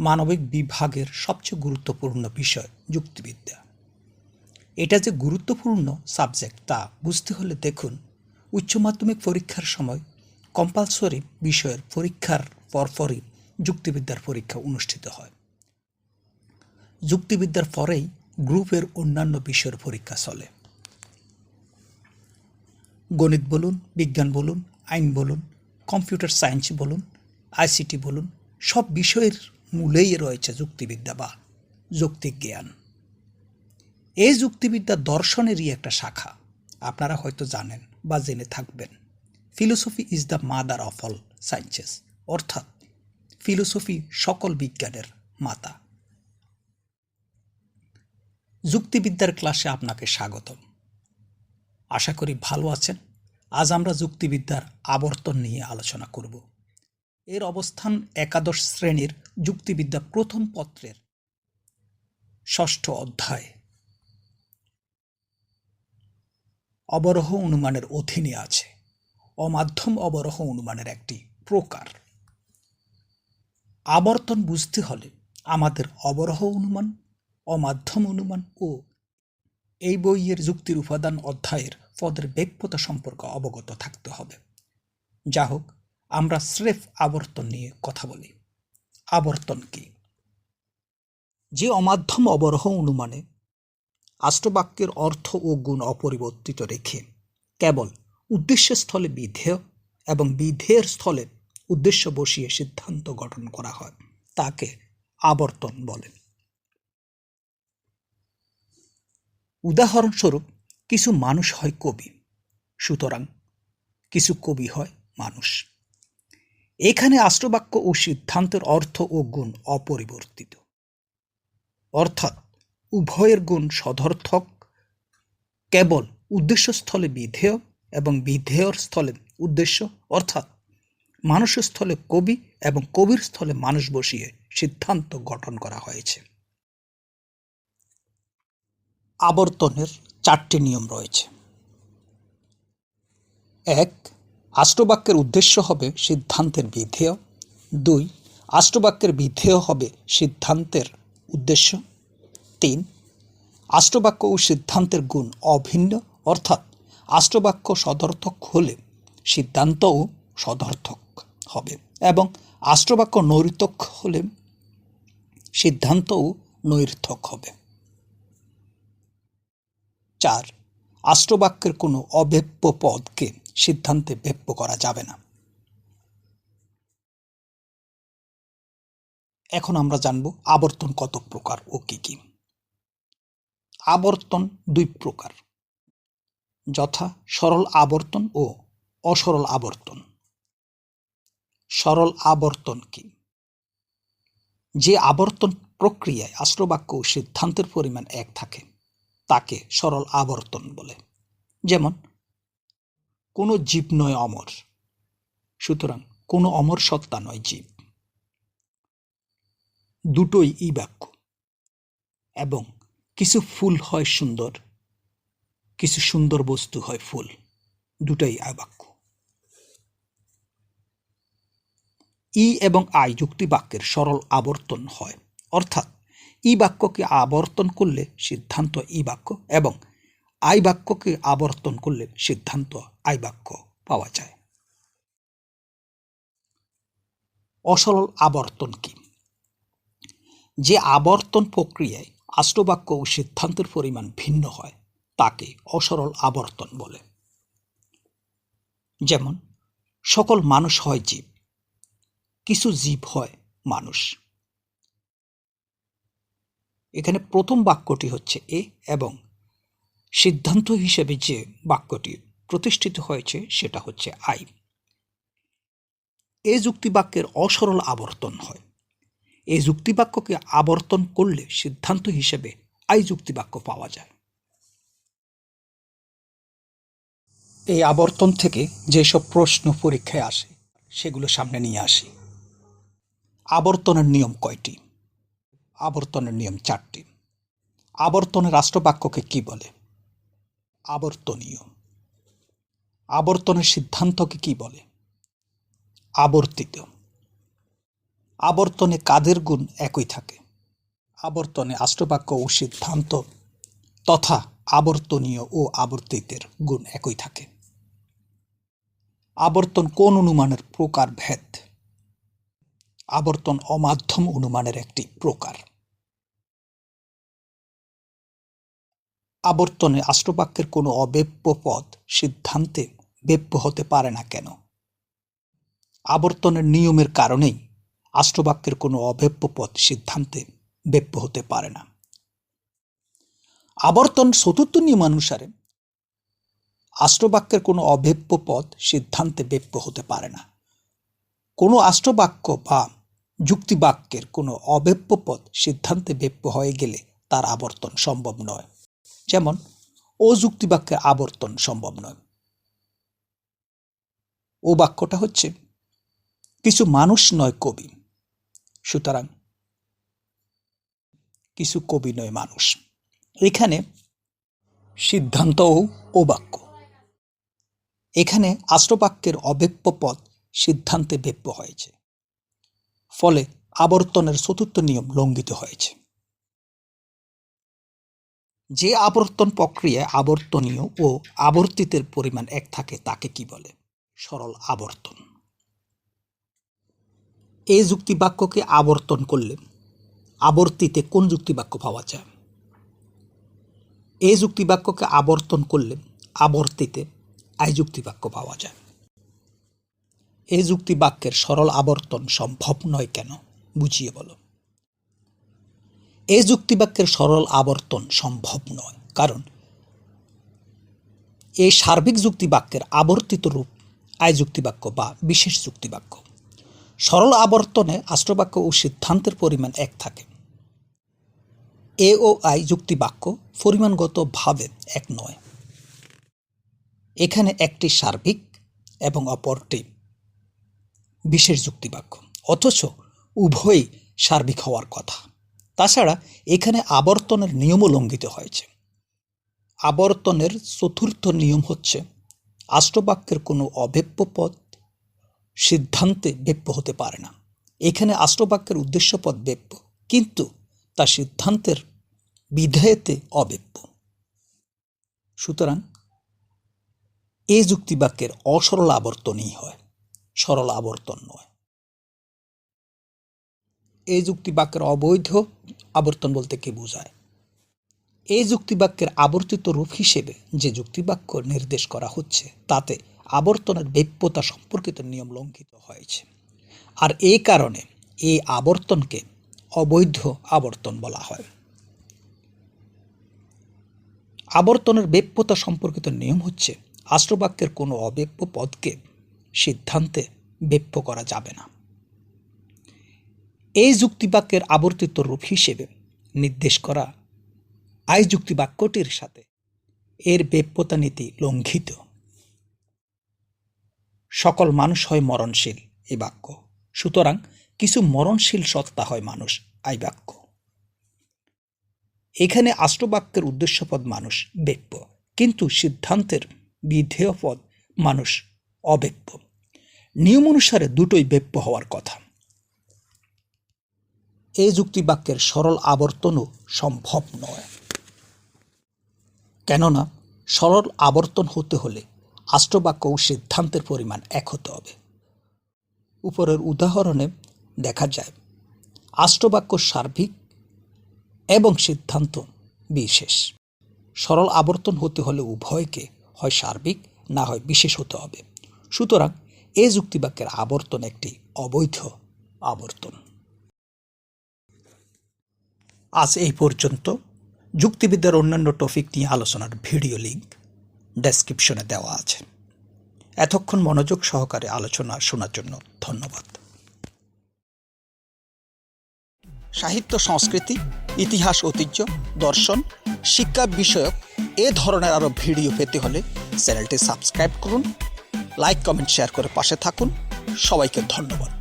মানবিক বিভাগের সবচেয়ে গুরুত্বপূর্ণ বিষয়, যুক্তিবিদ্যা। এটা যে গুরুত্বপূর্ণ সাবজেক্ট তা বুঝতে হলে দেখুন, উচ্চ মাধ্যমিক পরীক্ষার সময় কম্পালসরি বিষয়ের পরীক্ষার পরপরই যুক্তিবিদ্যার পরীক্ষা অনুষ্ঠিত হয়। যুক্তিবিদ্যার পরেই গ্রুপের অন্যান্য বিষয়ের পরীক্ষা চলে। গণিত বলুন, বিজ্ঞান বলুন, আইন বলুন, কম্পিউটার সায়েন্স বলুন, আইসিটি বলুন, সব বিষয়ের মূলেই রয়েছে যুক্তিবিদ্যা বা যৌক্তিক জ্ঞান এই যুক্তিবিদ্যা দর্শনেরই একটা শাখা। আপনারা হয়তো জানেন বা জেনে থাকবেন। Philosophy is the mother of all sciences অর্থাৎ ফিলোসফি সকল বিজ্ঞানের মাতা। যুক্তিবিদ্যার ক্লাসে আপনাকে স্বাগতম। আশা করি ভালো আছেন। আজ আমরা যুক্তিবিদ্যার আবর্তন নিয়ে আলোচনা করব। এর অবস্থান একাদশ শ্রেণির যুক্তিবিদ্যা প্রথম পত্রের ষষ্ঠ অধ্যায়। অবরোহ অনুমানের অধীনে আছে। অমাধ্যম অবরোহ অনুমানের একটি প্রকার। আবর্তন বুঝতে হলে আমাদের অবরোহ অনুমান, অমাধ্যম অনুমান ও এই বইয়ের যুক্তির উপাদান অধ্যায়ের পদের ব্যাপ্যতা সম্পর্কে অবগত থাকতে হবে। যা হোক আমরা স্রেফ আবর্তন নিয়ে কথা বলি। আবর্তন কি? যে অমাধ্যম অবরহ অনুমানে আষ্টবাক্যের অর্থ ও গুণ অপরিবর্তিত রেখে কেবল উদ্দেশ্যস্থলে বিধেয় এবং বিধেয়ের স্থলে উদ্দেশ্য বসিয়ে সিদ্ধান্ত গঠন করা হয়, তাকে আবর্তন বলেন উদাহরণস্বরূপ, কিছু মানুষ হয় কবি, সুতরাং কিছু কবি হয় মানুষ। এখানে আশ্রবাক্য ও সিদ্ধান্তের অর্থ ও গুণ অপরিবর্তিত। অর্থাৎ উভয়ের গুণ সদর্থক, কেবল উদ্দেশ্যস্থলে বিধেয় এবং বিধেয়র স্থলে উদ্দেশ্য। অর্থাৎ মানুষের স্থলে কবি এবং কবির স্থলে মানুষ বসিয়ে সিদ্ধান্ত গঠন করা হয়েছে। আবর্তনের চারটি নিয়ম রয়েছে। এক আষ্টবাক্যের উদ্দেশ্য হবে সিদ্ধান্তের বিধেয়। দুই, আষ্টবাক্যের বিধেয় হবে সিদ্ধান্তের উদ্দেশ্য। তিন, আষ্টবাক্য ও সিদ্ধান্তের গুণ অভিন্ন, অর্থাৎ আষ্টবাক্য সদর্থক হলে সিদ্ধান্তও সদর্থক হবে এবং আষ্টবাক্য নৈর্থক হলে সিদ্ধান্তও নৈর্থক হবে। চার, আষ্টবাক্যের কোনো অব্যপ্য পদকে সিদ্ধান্তে ব্যপ্য করা যাবে না। এখন আমরা জানব আবর্তন কত প্রকার ও কি কি। আবর্তন দুই প্রকার। যথা সরল আবর্তন ও অসরল আবর্তন। সরল আবর্তন কি? যে আবর্তন প্রক্রিয়ায় আশ্রবাক্য ও সিদ্ধান্তের পরিমাণ এক থাকে, তাকে সরল আবর্তন বলে। যেমন কোনো জীব নয় অমর। সুতরাং কোনো অমর সত্তা নয় জীব। দুটোই ই বাক্য। এবং কিছু ফুল হয় সুন্দর, কিছু সুন্দর বস্তু হয় ফুল। দুটোই আয় বাক্য। ই এবং আই যুক্তি বাক্যের সরল আবর্তন হয়। অর্থাৎ ই বাক্যকে আবর্তন করলে সিদ্ধান্ত ই বাক্য এবং আই বাক্যকে আবর্তন করলে সিদ্ধান্ত আই বাক্য পাওয়া যায়। অসরল আবর্তন কি? যে আবর্তন প্রক্রিয়ায় আষ্টবাক্য ও সিদ্ধান্তের পরিমাণ ভিন্ন হয়, তাকে অসরল আবর্তন বলে। যেমন, সকল মানুষ হয় জীব, কিছু জীব হয় মানুষ। এখানে প্রথম বাক্যটি হচ্ছে এ এবং সিদ্ধান্ত হিসেবে যে বাক্যটি প্রতিষ্ঠিত হয়েছে, সেটা হচ্ছে আই এ যুক্তিবাক্যের অসরল আবর্তন হয়। এই যুক্তিবাক্যকে আবর্তন করলে সিদ্ধান্ত হিসেবে আই যুক্তিবাক্য পাওয়া যায়। এই আবর্তন থেকে যেসব প্রশ্ন পরীক্ষায় আসে, সেগুলো সামনে নিয়ে আসি। আবর্তনের নিয়ম কয়টি? আবর্তনের নিয়ম চারটি। আবর্তনের রাষ্ট্রবাক্যকে কি বলে? আবর্তনীয়। আবর্তনের সিদ্ধান্তকে কি বলে? আবর্তিত। আবর্তনে কাদের গুণ একই থাকে? আবর্তনে আষ্টবাক্য ও সিদ্ধান্ত তথা আবর্তনীয় ও আবর্তিতের গুণ একই থাকে। আবর্তন কোন অনুমানের প্রকার ভেদ? আবর্তন অমাধ্যম অনুমানের একটি প্রকার। আবর্তনে আষ্টবাক্যের কোনো অব্যপ্য পদ সিদ্ধান্তে ব্যপ্য হতে পারে না কেন? আবর্তনের নিয়মের কারণেই আষ্টবাক্যের কোনো অব্যপ্য পদ সিদ্ধান্তে ব্যপ্য হতে পারে না। আবর্তন চতুর্থ নিয়মানুসারে আষ্টবাক্যের কোনো অভেপ্য পদ সিদ্ধান্তে ব্যপ্য হতে পারে না। কোনো আষ্টবাক্য বা যুক্তিবাক্যের কোনো অব্যপ্য পদ সিদ্ধান্তে ব্যপ্য হয়ে গেলে তার আবর্তন সম্ভব নয়। যেমন অযুক্তিবাক্যের আবর্তন সম্ভব নয়। ও বাক্যটা হচ্ছে, কিছু মানুষ নয় কবি। সুতরাং, কিছু কবি নয় মানুষ। এখানে সিদ্ধান্ত ও বাক্য। এখানে আষ্টবাক্যের অব্যপ্য পদ সিদ্ধান্তে ব্যপ্য হয়েছে। ফলে আবর্তনের চতুর্থ নিয়ম লঙ্ঘিত হয়েছে। যে আবর্তন প্রক্রিয়ায় আবর্তনীয় ও আবর্তিতের পরিমাণ এক থাকে, তাকে কি বলে? সরল আবর্তন। এই যুক্তিবাক্যকে আবর্তন করলে আবর্তিতে কোন যুক্তিবাক্য পাওয়া যায়? এই যুক্তিবাক্যকে আবর্তন করলে আবর্তিতে আই যুক্তিবাক্য পাওয়া যায়। এই যুক্তিবাক্যের সরল আবর্তন সম্ভব নয় কেন? বুঝিয়ে বলো। এই যুক্তিবাক্যের সরল আবর্তন সম্ভব নয়। কারণ এই সার্বিক যুক্তিবাক্যের আবর্তিত রূপ আয় যুক্তিবাক্য বা বিশেষ যুক্তিবাক্য। সরল আবর্তনে আষ্টবাক্য ও সিদ্ধান্তের পরিমাণ এক থাকে। এ ও আই যুক্তিবাক্য পরিমাণগতভাবে এক নয়। এখানে একটি সার্বিক এবং অপরটি বিশেষ যুক্তিবাক্য। অথচ উভয়ই সার্বিক হওয়ার কথা। তাছাড়া এখানে আবর্তনের নিয়মও লঙ্ঘিত হয়েছে। আবর্তনের চতুর্থ নিয়ম হচ্ছে আষ্টবাক্যের কোনো অব্যপ্য পদ সিদ্ধান্তে ব্যপ্য হতে পারে না। এখানে আষ্টবাক্যের উদ্দেশ্যপদ ব্যপ্য কিন্তু তা সিদ্ধান্তের বিধেয়তে অব্যপ্য সুতরাং এ যুক্তিবাক্যের অসরল আবর্তনই হয়, সরল আবর্তন নয়। এই যুক্তিবাক্যের অবৈধ আবর্তন বলতে কি বোঝায়? এই যুক্তিবাক্যের আবর্তিত রূপ হিসেবে যে যুক্তিবাক্য নির্দেশ করা হচ্ছে, তাতে আবর্তনের ব্যপ্যতা সম্পর্কিত নিয়ম লঙ্ঘিত হয়েছে। আর এই কারণে এই আবর্তনকে অবৈধ আবর্তন বলা হয়। আবর্তনের ব্যপ্যতা সম্পর্কিত নিয়ম হচ্ছে, আশ্রবাক্যের কোনো অব্যপ্য পদকে সিদ্ধান্তে ব্যপ্য করা যাবে না। এই যুক্তিবাক্যের আবর্তিত রূপ হিসেবে নির্দেশ করা আই যুক্তিবাক্যটির সাথে এর ব্যপ্যতা নীতি লঙ্ঘিত। সকল মানুষ হয় মরণশীল এই বাক্য। সুতরাং কিছু মরণশীল সত্তা হয় মানুষ আই বাক্য। এখানে আষ্টবাক্যের উদ্দেশ্যপদ মানুষ ব্যক্য কিন্তু সিদ্ধান্তের বিধেয় পদ মানুষ অব্যক্ত নিয়ম অনুসারে দুটোই ব্যপ্য হওয়ার কথা। এই যুক্তিবাক্যের সরল আবর্তনও সম্ভব নয়। কেননা, সরল আবর্তন হতে হলে আষ্টবাক্য ও সিদ্ধান্তের পরিমাণ এক হতে হবে। উপরের উদাহরণে দেখা যায় আষ্টবাক্য সার্বিক এবং সিদ্ধান্ত বিশেষ। সরল আবর্তন হতে হলে উভয়কে হয় সার্বিক, না হয় বিশেষ হতে হবে। সুতরাং এ যুক্তিবাক্যের আবর্তন একটি অবৈধ আবর্তন। আজ এই পর্যন্ত। যুক্তিবিদ্যার অন্যান্য টপিক নিয়ে আলোচনার ভিডিও লিঙ্ক ডেসক্রিপশনে দেওয়া আছে। এতক্ষণ মনোযোগ সহকারে আলোচনা শোনার জন্য ধন্যবাদ। সাহিত্য, সংস্কৃতি, ইতিহাস, ঐতিহ্য, দর্শন, শিক্ষা বিষয়ক এ ধরনের আরও ভিডিও পেতে হলে চ্যানেলটি সাবস্ক্রাইব করুন, লাইক, কমেন্ট, শেয়ার করে পাশে থাকুন। সবাইকে ধন্যবাদ।